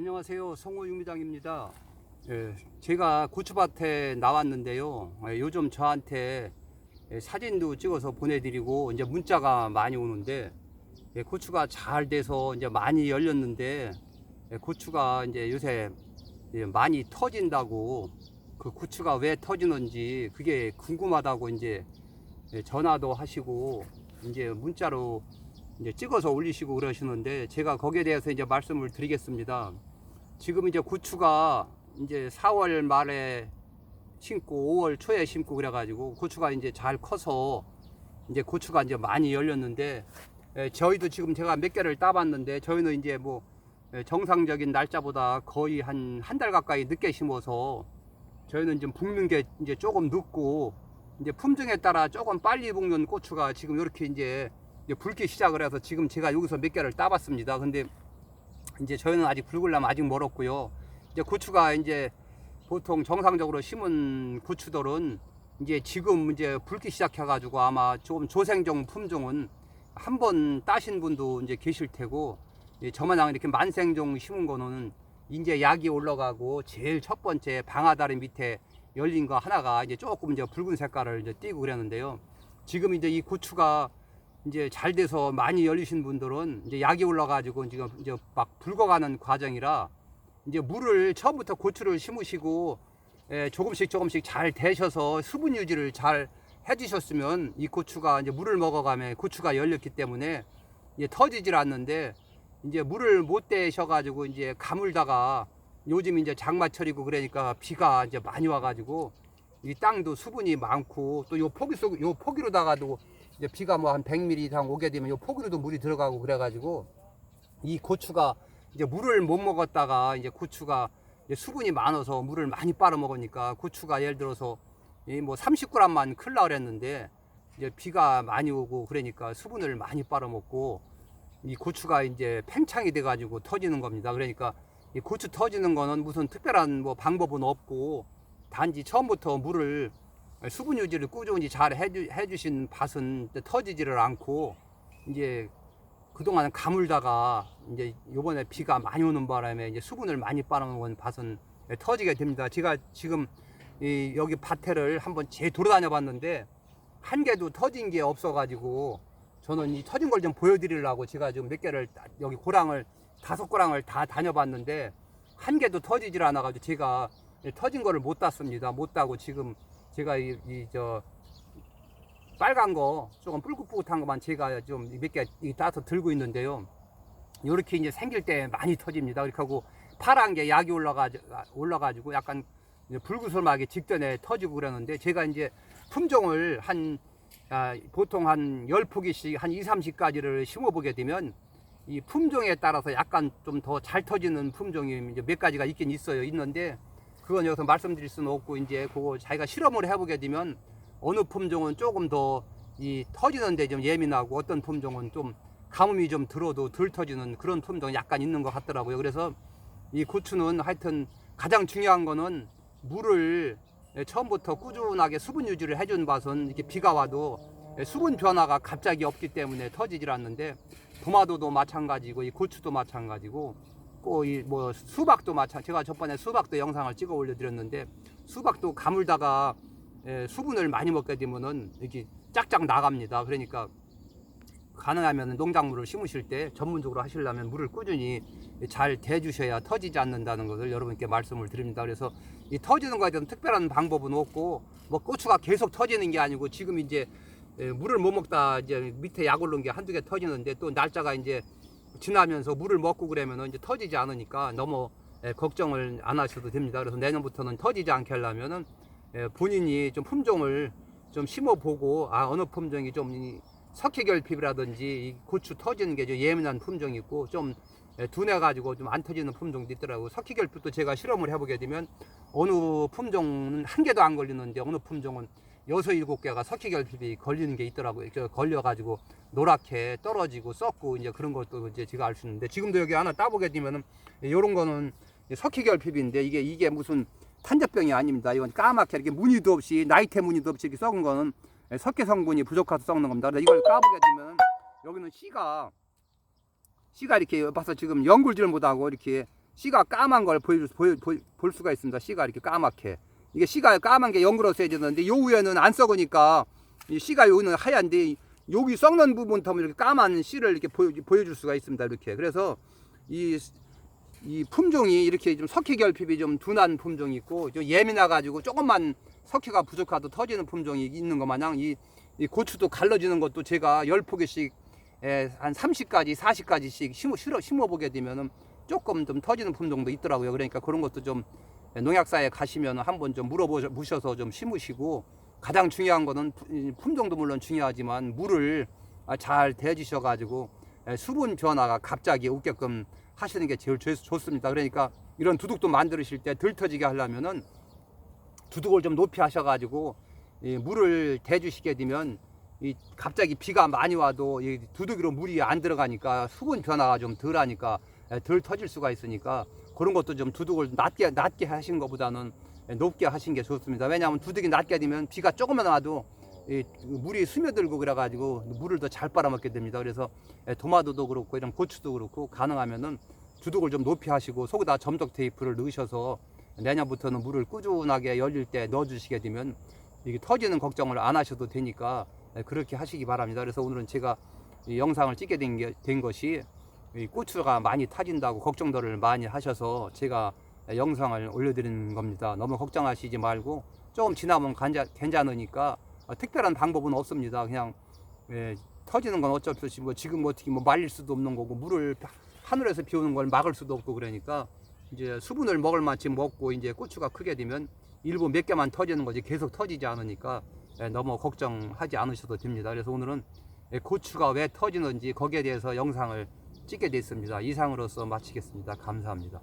안녕하세요. 성호 유미장입니다. 예, 제가 고추밭에 나왔는데요. 예, 요즘 저한테 예, 사진도 찍어서 보내드리고 이제 문자가 많이 오는데 예, 고추가 잘 돼서 이제 많이 열렸는데 예, 고추가 이제 요새 예, 많이 터진다고 그 고추가 왜 터지는지 그게 궁금하다고 이제 예, 전화도 하시고 이제 문자로 이제 찍어서 올리시고 그러시는데 제가 거기에 대해서 이제 말씀을 드리겠습니다. 지금 이제 고추가 이제 4월 말에 심고 5월 초에 심고 그래가지고 고추가 이제 잘 커서 이제 고추가 이제 많이 열렸는데 에, 저희도 지금 제가 몇 개를 따봤는데 저희는 이제 뭐 에, 정상적인 날짜보다 거의 한 한 달 가까이 늦게 심어서 저희는 좀 볶는 게 이제 조금 늦고 이제 품종에 따라 조금 빨리 볶는 고추가 지금 이렇게 이제 붉기 시작을 해서 지금 제가 여기서 몇 개를 따봤습니다. 근데 이제 저희는 아직 붉으려면 아직 멀었고요. 이제 고추가 이제 보통 정상적으로 심은 고추들은 이제 지금 이제 붉기 시작해가지고 아마 좀 조생종 품종은 한 번 따신 분도 이제 계실 테고 예, 저마냥 이렇게 만생종 심은 거는 이제 약이 올라가고 제일 첫 번째 방아다리 밑에 열린 거 하나가 이제 조금 이제 붉은 색깔을 이제 띄고 그랬는데요. 지금 이제 이 고추가 이제 잘 돼서 많이 열리신 분들은 이제 약이 올라가지고 지금 이제 막 붉어가는 과정이라 이제 물을 처음부터 고추를 심으시고 예, 조금씩 조금씩 잘 대셔서 수분 유지를 잘 해주셨으면 이 고추가 이제 물을 먹어가면 고추가 열렸기 때문에 이제 터지질 않는데 이제 물을 못 대셔가지고 이제 가물다가 요즘 이제 장마철이고 그러니까 비가 이제 많이 와가지고 이 땅도 수분이 많고 또 요 포기 속 요 포기로다가도 이제 비가 뭐 한 100mm 이상 오게 되면 요 포기로도 물이 들어가고 그래가지고 이 고추가 이제 물을 못 먹었다가 이제 고추가 이제 수분이 많아서 물을 많이 빨아 먹으니까 고추가 예를 들어서 이뭐 30g만 클라 그랬는데 이제 비가 많이 오고 그러니까 수분을 많이 빨아 먹고 이 고추가 이제 팽창이 돼 가지고 터지는 겁니다. 그러니까 이 고추 터지는 거는 무슨 특별한 뭐 방법은 없고 단지 처음부터 물을 수분 유지를 꾸준히 잘 해주, 해주신 밭은 터지지를 않고 이제 그동안 가물다가 이제 요번에 비가 많이 오는 바람에 이제 수분을 많이 빨아먹은 밭은 터지게 됩니다. 제가 지금 이 여기 밭에를 한번 제 돌아다녀 봤는데 한 개도 터진 게 없어가지고 저는 이 터진 걸 좀 보여드리려고 제가 지금 몇 개를 다- 여기 고랑을 다섯 고랑을 다 다녀봤는데 한 개도 터지질 않아가지고 제가 터진 거를 못 땄습니다. 못 따고 지금 제가 이저 빨간 거 조금 뿔긋뿔긋한 것만 제가 좀 몇 개 따서 들고 있는데요. 이렇게 이제 생길 때 많이 터집니다. 그렇게 하고 파란 게 약이 올라가 올라가지고 약간 불구슬하게 직전에 터지고 그러는데 제가 이제 품종을 한 아, 보통 한 10포기씩 한 2, 30가지를 심어보게 되면 이 품종에 따라서 약간 좀 더 잘 터지는 품종이 몇 가지가 있긴 있어요. 있는데 그건 여기서 말씀드릴 수는 없고 이제 그거 자기가 실험을 해보게 되면 어느 품종은 조금 더 이 터지는데 좀 예민하고 어떤 품종은 좀 가뭄이 좀 들어도 덜 터지는 그런 품종이 약간 있는 것 같더라고요. 그래서 이 고추는 하여튼 가장 중요한 거는 물을 처음부터 꾸준하게 수분 유지를 해준 밭은 이렇게 비가 와도 수분 변화가 갑자기 없기 때문에 터지질 않는데 도마도도 마찬가지고 이 고추도 마찬가지고 꼭이뭐 수박도 마찬 제가 저번에 수박도 영상을 찍어 올려드렸는데 수박도 가물다가 예, 수분을 많이 먹게 되면은 이렇게 짝짝 나갑니다. 그러니까 가능하면 농작물을 심으실 때 전문적으로 하시려면 물을 꾸준히 잘 대주셔야 터지지 않는다는 것을 여러분께 말씀을 드립니다. 그래서 이 터지는 거에 대한 특별한 방법은 없고 뭐 고추가 계속 터지는 게 아니고 지금 이제 예, 물을 못 먹다 이제 밑에 약 오른 게 한두 개 터지는데 또 날짜가 이제 지나면서 물을 먹고 그러면은 이제 터지지 않으니까 너무 예, 걱정을 안 하셔도 됩니다. 그래서 내년부터는 터지지 않게 하려면은 예, 본인이 좀 품종을 좀 심어보고 아 어느 품종이 좀이 석회결핍이라든지 이 고추 터지는 게 좀 예민한 품종이 있고 좀 예, 둔해 가지고 좀 안 터지는 품종도 있더라고요. 석회결핍도 제가 실험을 해보게 되면 어느 품종은 한 개도 안 걸리는데 어느 품종은 여섯 일곱 개가 석회결핍이 걸리는 게 있더라고요. 그 걸려가지고 노랗게 떨어지고 썩고 이제 그런 것도 이제 제가 알 수 있는데 지금도 여기 하나 따보게 되면은 이런 거는 석회결핍인데 이게 이게 무슨 탄저병이 아닙니다. 이건 까맣게 이렇게 무늬도 없이 나이테 무늬도 없이 이렇게 썩은 거는 석회 성분이 부족해서 썩는 겁니다. 그래서 이걸 까보게 되면 여기는 씨가 씨가 이렇게 봐서 지금 연굴질 못하고 이렇게 씨가 까만 걸 보여, 보여, 보여- 볼 수가 있습니다. 씨가 이렇게 까맣게. 이게 씨가 까만 게 연그러서야 되는데 요 위에는 안 썩으니까 이 씨가 여기는 하얀데 여기 썩는 부분부터 이렇게 까만 씨를 이렇게 보여, 보여 줄 수가 있습니다. 이렇게. 그래서 이, 이 품종이 이렇게 좀 석회 결핍이 좀 둔한 품종이 있고 좀 예민해 가지고 조금만 석회가 부족하도 터지는 품종이 있는 것 마냥 이, 이 고추도 갈라지는 것도 제가 열 포기씩 에, 한 30가지, 40가지씩 심어, 심어, 심어 보게 되면은 조금 좀 터지는 품종도 있더라고요. 그러니까 그런 것도 좀 농약사에 가시면 한번 좀 물어보셔서 좀 심으시고 가장 중요한 거는 품종도 물론 중요하지만 물을 아, 잘 대주셔 가지고 에, 수분 변화가 갑자기 없게끔 하시는 게 제일 좋- 좋습니다. 그러니까 이런 두둑도 만드실 때덜 터지게 하려면은 두둑을 좀 높이 하셔 가지고 이 물을 대주시게 되면 이 갑자기 비가 많이 와도 이 두둑이로 물이 안 들어가니까 수분 변화가 좀 덜하니까 덜 터질 수가 있으니까 그런 것도 좀 두둑을 낮게 낮게 하신 것보다는 높게 하신 게 좋습니다. 왜냐하면 두둑이 낮게 되면 비가 조금만 와도 이 물이 스며들고 그래가지고 물을 더 잘 빨아먹게 됩니다. 그래서 도마도도 그렇고 이런 고추도 그렇고 가능하면은 두둑을 좀 높이 하시고 속에다 점적 테이프를 넣으셔서 내년부터는 물을 꾸준하게 열릴 때 넣어주시게 되면 이게 터지는 걱정을 안 하셔도 되니까 그렇게 하시기 바랍니다. 그래서 오늘은 제가 이 영상을 찍게 된, 게, 된 것이 이 고추가 많이 타진다고 걱정들을 많이 하셔서 제가 영상을 올려드리는 겁니다. 너무 걱정하시지 말고 조금 지나면 괜찮으니까 어, 특별한 방법은 없습니다. 그냥 예, 터지는 건 어쩔 수 없이 뭐 지금 어떻게 뭐 말릴 수도 없는 거고 물을 하늘에서 비오는 걸 막을 수도 없고 그러니까 이제 수분을 먹을 만큼 먹고 이제 고추가 크게 되면 일부 몇 개만 터지는 거지 계속 터지지 않으니까 예, 너무 걱정하지 않으셔도 됩니다. 그래서 오늘은 예, 고추가 왜 터지는지 거기에 대해서 영상을 찍게 됐습니다. 이상으로서 마치겠습니다. 감사합니다.